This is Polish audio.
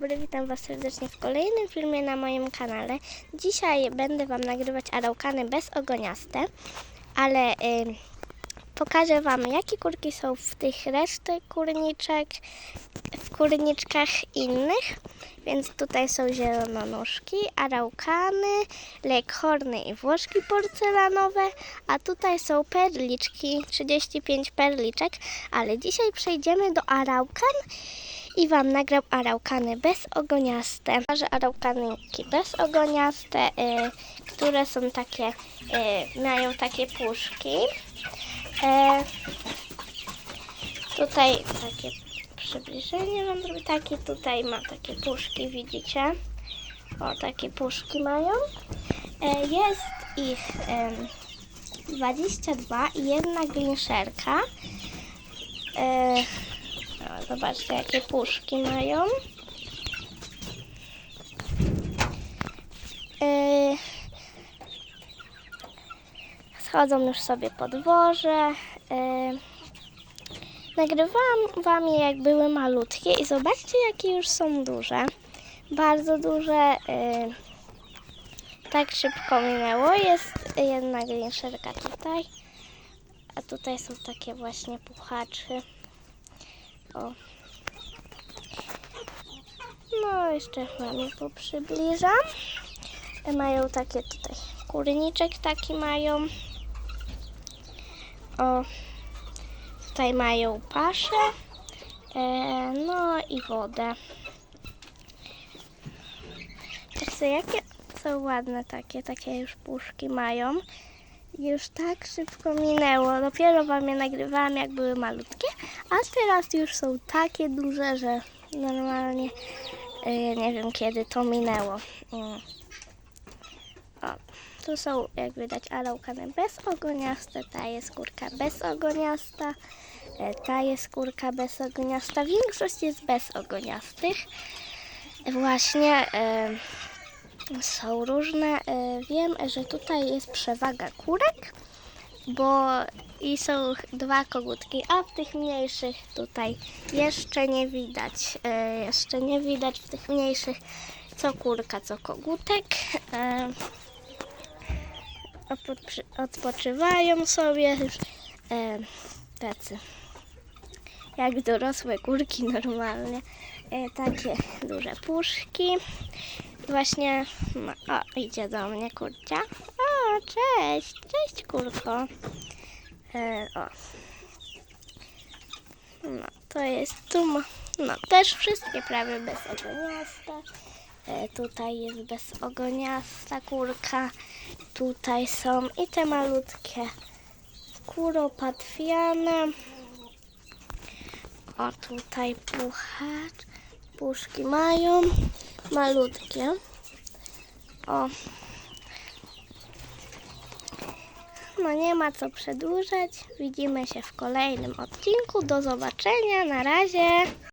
Dobry, witam Was serdecznie w kolejnym filmie na moim kanale. Dzisiaj będę Wam nagrywać arałkany bezogoniaste, ale ym, pokażę Wam jakie kurki są w tych reszty kurniczek, w kurniczkach innych. Więc tutaj są zielononóżki, arałkany, leghorny i włoszki porcelanowe, a tutaj są perliczki, 35 perliczek, ale dzisiaj przejdziemy do arałkan i Wam nagram arałkany bezogoniaste. Że arałkanki bezogoniaste, y, które są takie, y, mają takie puszki. E, tutaj takie przybliżenie Wam zrobię. Takie tutaj ma takie puszki, widzicie? O, takie puszki mają. E, jest ich em, 22 i jedna glinszerka. O, zobaczcie, jakie puszki mają. E, schodzą już sobie po dworze. E, nagrywałam wam je jak były malutkie i zobaczcie jakie już są duże. Bardzo duże. E, tak szybko minęło. Jest jedna glinszerka tutaj. A tutaj są takie właśnie puchaczy. O. No, jeszcze wam je poprzybliżam. E, Mają takie tutaj kurniczek taki mają. O. Tutaj mają paszę. E, no i wodę. Patrzcie, jakie są ładne takie, takie już puszki mają. Już tak szybko minęło. Dopiero wam je nagrywałam, jak były malutkie, a teraz już są takie duże, że normalnie y, nie wiem kiedy to minęło. Mm. O, tu są, jak widać, arałkany bezogoniaste, ta jest kurka bezogoniasta, e, ta jest kurka bezogoniasta. Większość jest bezogoniastych. Właśnie e, są różne. e, Wiem, że tutaj jest przewaga kurek, bo i są dwa kogutki, a w tych mniejszych tutaj jeszcze nie widać. e, Jeszcze nie widać w tych mniejszych co kurka, co kogutek. E, odpoczy- Odpoczywają sobie tacy jak dorosłe kurki normalnie. Takie duże puszki. Właśnie, no, o, idzie do mnie kurcia. O, cześć, cześć kurko. E, o. No, to jest tu, no, też wszystkie prawie bezogoniaste. E, tutaj jest bezogoniasta kurka. Tutaj są i te malutkie kuropatwiane. O, tutaj puchacz. Puszki mają malutkie. O. No nie ma co przedłużać. Widzimy się w kolejnym odcinku. Do zobaczenia. Na razie.